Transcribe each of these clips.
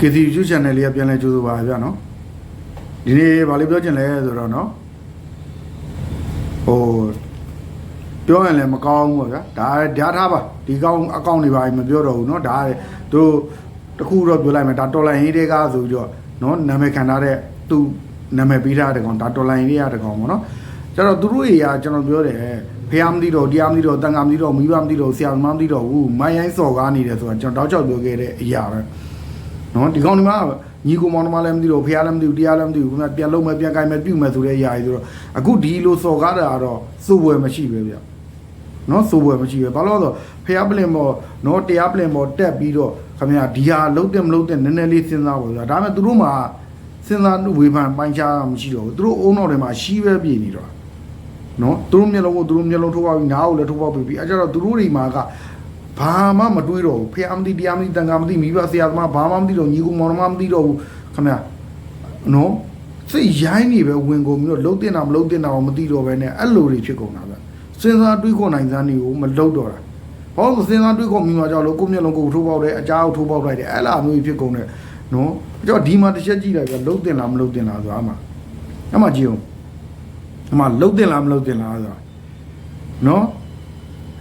KTV YouTube channel လေးကပြန်လဲကြိုးစားပါဗျာနော်ဒီနေ့ဗာလေးပြောချင်လဲဆိုတော့နော်ဟိုပြောရင်လည်းမကောင်းဘူးပေါ့ဗျာဒါဓာထားပါဒီကောင်းအကောင့်တွေပါမပြောတော့ဘူးနော်ဒါသူတခုတော့ပြောလိုက်မယ်ဒါတော်လိုင်းရေးတဲ့ကားဆိုပြီးတော့နော်နာမည်ခံထားတဲ့သူနာမည်ပေးထားတဲ့ကောင်ဒါတော်လိုင်းရေးရတဲ့ကောင်ပေါ့နော်ကျတော့သူတို့တွေကကျွန်တော်ပြောတယ်ဖះမသိတော့တရားမသိတော့တန်ခါမသိတော့မိဘမသိတော့ဆရာမမသိတော့ဘူးမိုင်းရိုင်းစော်ကားနေတယ်ဆိုတော့ကျွန်တော်တောက်ချောက်ပြောခဲ့တဲ့အရာပဲ နော်ဒီကောင်ဒီမှာညီကိုမောင်နှမလည်းမသိတော့ဖះလည်းမသိဘူးတရားလည်းမသိဘူးခင်ဗျပြန်လုံးမယ်ပြန်ကြိုင်မယ်ပြုမယ်ဆိုတဲ့အရာကြီးဆိုတော့အခုဒီလိုစော်ကားတာကတော့စိုးဝယ်မရှိပဲဗျနော်စိုးဝယ်မရှိပဲဘာလို့လဲဆိုဖះပလင်ပေါ်နော်တရားပလင်ပေါ်တက်ပြီးတော့ခင်ဗျဒီဟာလုံးတယ်မလုံးတယ်နည်းနည်းလေးစဉ်းစားပါဗျာဒါပေမဲ့သူတို့မှာစဉ်းစားဝေဖန်ပိုင်းခြားမရှိတော့ဘူးသူတို့အုံတော်တွေမှာရှိပဲပြည်နေတော့နော်သူတို့မျက်လုံးကိုသူတို့မျက်လုံးထိုးပါပြီးနားကိုလည်းထိုးပါပြီးအဲကြတော့သူတို့တွေမှာက ဘာမှမတွေးတော့ဘူးဖះမသိတရားမသိတန်ခါမသိမိဘဆရာသမားဘာမှမသိတော့ညီကူမောင်နှမမသိတော့ဘူးခမရနော်စိတ်ရိုင်းနေပဲဝင်ကုန်ပြီးတော့လှုပ်တင်တာမလှုပ်တင်တာမသိတော့ပဲနဲ့အဲ့လိုတွေဖြစ်ကုန်တာပဲစဉ်းစားတွေးခေါ်နိုင်စမ်းတွေကိုမလှုပ်တော့တာဘာလို့စဉ်းစားတွေးခေါ်မိမှာကြောက်လို့ကိုယ့်မျက်လုံးကိုယ်ထိုးပေါက်တယ်အကြားကိုထိုးပေါက်လိုက်တယ်အဲ့လားမျိုးဖြစ်ကုန်တယ်နော်ကြောက်ဒီမှာတစ်ချက်ကြည့်လိုက်ပဲလှုပ်တင်လားမလှုပ်တင်လားဆိုတာအမှအမှကြည့်အောင်အမှလှုပ်တင်လားမလှုပ်တင်လားဆိုတာနော်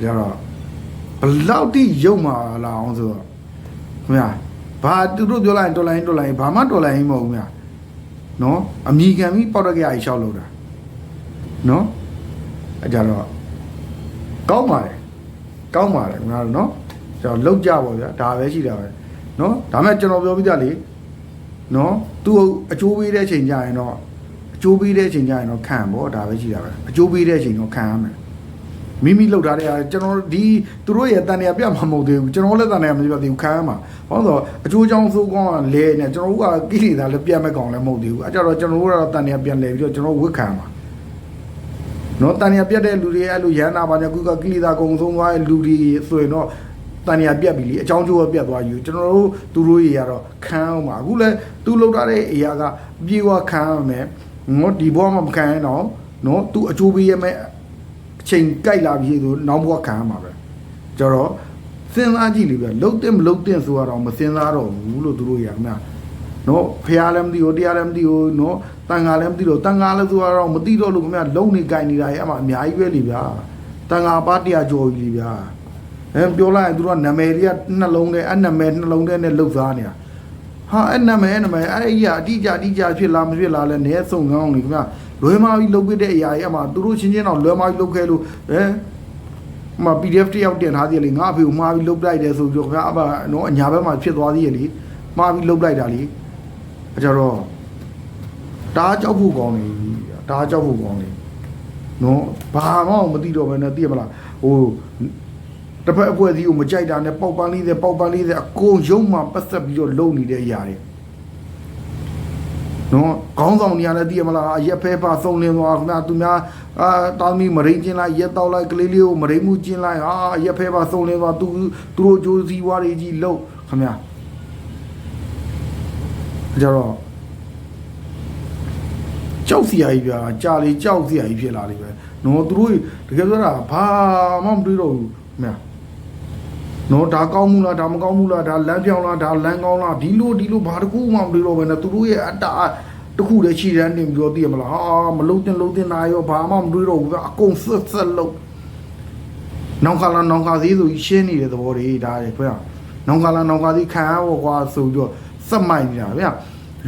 ကြတော့ ဘလောက်တိရုပ်မာလာအောင်ဆိုတော့ခင်ဗျာဘာသူတို့ပြောလိုက်ရင်တော်လိုက်ရင်တော်လိုက်ရင်ဘာမှတော်လိုက်ရင်မဟုတ်ဘူးခင်ဗျာနော်အမိခံပြီးပေါက်တော့ကြရရှောက်လို့တာနော်အဲကြတော့ကောင်းပါတယ်ကောင်းပါတယ်ခင်ဗျားတို့နော်ကျွန်တော်လောက်ကြပါဗျာဒါပဲရှိတာပဲနော်ဒါမဲ့ကျွန်တော်ပြောပြကြလေနော်သူအကျိုးပေးတဲ့အချိန်ကြရင်တော့အကျိုးပေးတဲ့အချိန်ကြရင်တော့ခံပေါ့ဒါပဲရှိတာပဲအကျိုးပေးတဲ့အချိန်တော့ခံရမယ် မိမိလောက်ထားတဲ့အားကျွန်တော်ဒီသူတို့ရဲ့တန်တရားပြမှာမဟုတ်သေးဘူးကျွန်တော်လည်းတန်တရားမပြသေးဘူးခံရမှာဘာလို့ဆိုအကျိုးကြောင့်ဆိုးကောင်းကလဲနေကျွန်တော်တို့ကကိလေသာလည်းပြတ်မဲ့ကောင်လည်းမဟုတ်သေးဘူးအဲကြတော့ကျွန်တော်တို့ကတော့တန်တရားပြန်လဲပြီးတော့ကျွန်တော်ဝစ်ခံမှာနော်တန်တရားပြတ်တဲ့လူတွေအဲ့လိုရဟနာပါညာကုကကိလေသာကုံဆုံးသွားတဲ့လူတွေဆိုရင်တော့တန်တရားပြတ်ပြီလေအကြောင်းကျိုးကပြတ်သွားယူကျွန်တော်တို့သူတို့တွေကတော့ခံအောင်ပါအခုလဲသူလောက်ထားတဲ့အရာကပြေဝခံရမယ်ငေါဒီဘောမှာမခံရတော့နော်သူအကျိုးပေးရမယ်အ ချိန်ကြိုက်လာပြီဆိုနောက်ဘဝခံရမှာပဲကြတော့စဉ်းစားကြည့်လေဗျလှုပ်တဲ့မလှုပ်တဲ့ဆိုတော့မစဉ်းစားတော့ဘူးလို့သူတို့ရခင်ဗျာနော်ဖះလည်းမသိဘူးတရားလည်းမသိဘူးနော်တန်ဃာလည်းမသိတော့တန်ဃာလည်းဆိုတော့မသိတော့လို့ခင်ဗျာလုံနေကြိုင်နေတာရဲ့အမှအများကြီးပဲလေဗျာတန်ဃာပါတရားကြော်ကြီးလေဗျာအဲပြောလိုက်ရင်သူတို့ကနာမည်တွေကနှလုံးထဲအဲ့နာမည်နှလုံးထဲနဲ့လှုပ်စားနေတာဟာအဲ့နာမည်နာမည်အဲ့ဒီအတိအကျအတိအကျဖြစ်လားမဖြစ်လားလဲနဲဆုံကောင်းနေခင်ဗျာ လွယ်မာပြီးလှုပ်ပြတဲ့အရာကြီးအမှသူတို့ချင်းချင်းတော့လွယ်မာပြီးလှုပ်ခဲလို့အဲဟိုမှာ PDF တစ်ယောက်တင်ထားသေးတယ်လေငါအဖေကိုမှားပြီးလုတ်လိုက်တယ်ဆိုပြီးတော့ခင်ဗျာအဘနော်အညာဘက်မှာဖြစ်သွားသေးရလေမှားပြီးလုတ်လိုက်တာလေအဲကြတော့ဒါကြောက်ဖို့ကောင်းနေဒါကြောက်ဖို့ကောင်းနေနော်ဘာမှမသိတော့ဘဲနဲ့သိရမလားဟိုတစ်ဖက်အဖွဲ့အစည်းကိုမကြိုက်တာနဲ့ပေါက်ပန်းလေးတဲ့ပေါက်ပန်းလေးတဲ့အကုန်ရုံမှပတ်သက်ပြီးတော့လုံနေတဲ့အရာတွေ နော်ခေါင်းဆောင်နေရလဲသိရမလားအရက်ဖဲပါစုံလင်းသွားခင်ဗျာသူများအာတောင်းမီမရိန်ကျင်းလိုက်ရက်တော့လိုက်ကလေးလေးကိုမရိန်မှုကျင်းလိုက်ဟာအရက်ဖဲပါစုံလင်းသွားသူသူတို့ကြိုးစည်းဝါးတွေကြီးလုံခင်ဗျာကြတော့ကြောက်စရာကြီးဗျာကြာလေကြောက်စရာကြီးဖြစ်လာလိမ့်မယ်နော်သူတို့တကယ်ပြောတာဘာမှမတွေးတော့ဘူးခင်ဗျာ နော်ဒါကောင်းမှုလားဒါမကောင်းမှုလားဒါလမ်းပြောင်းလားဒါလမ်းကောင်းလားဒီလိုဒီလိုဘာတစ်ခုမှမတွေးတော့ဘဲနဲ့သူတို့ရဲ့အတ္တတစ်ခုတည်းရှိတယ်နေပြီးတော့သိရမလားဟာမလုံးတင်လုံးတင်နာရောဘာမှမတွေးတော့ဘူးကအကုန်ဆက်ဆက်လုံးနောင်ခါလာနောင်ခါသေးဆိုရှင်းနေတဲ့သဘောတွေဒါတွေခွဲအောင်နောင်ခါလာနောင်ခါသေးခံရတော့ကွာဆိုပြီးတော့စက်မိုက်နေတာဗျာ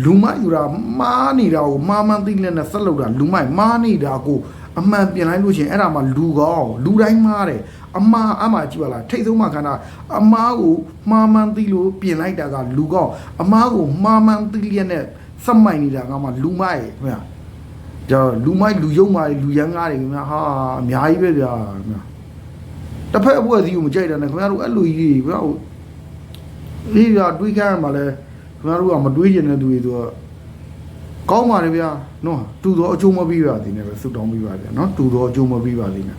လူမိုက်ယူတာမားနေတာကိုမာမန်သိလက်နဲ့ဆက်လုပ်တာလူမိုက်မားနေတာကို အမှန်ပြင်လိုက်လို့ချင်းအဲ့ဒါမှလူကောင်းလူတိုင်းမားတယ်အမားအမှကြည့်ပါလားထိတ်ဆုံးမှခန္ဓာအမားကိုမာမန်သိလို့ပြင်လိုက်တာကလူကောင်းအမားကိုမာမန်သိလက်နဲ့စက်မိုက်နေတာကမှလူမိုက်ဗျာကျတော့လူမိုက်လူယုံမာလူရန်ကားတွေခင်ဗျာဟာအများကြီးပဲဗျာခင်ဗျာတစ်ဖက်အဖွဲ့အစည်းကိုမကြိုက်တာနဲ့ခင်ဗျားတို့အဲ့လိုကြီးတွေဗျာဒီကတွေးခံရမှာလဲခင်ဗျားတို့ကမတွေးကျင်တဲ့သူတွေဆိုတော့ ကောင်းပါလေဗျာနော်တူတော့အကျိုးမပြီးပါသေးနဲ့ပဲဆုတောင်းပြီးပါဗျာနော်တူတော့အကျိုးမပြီးပါသေးနဲ့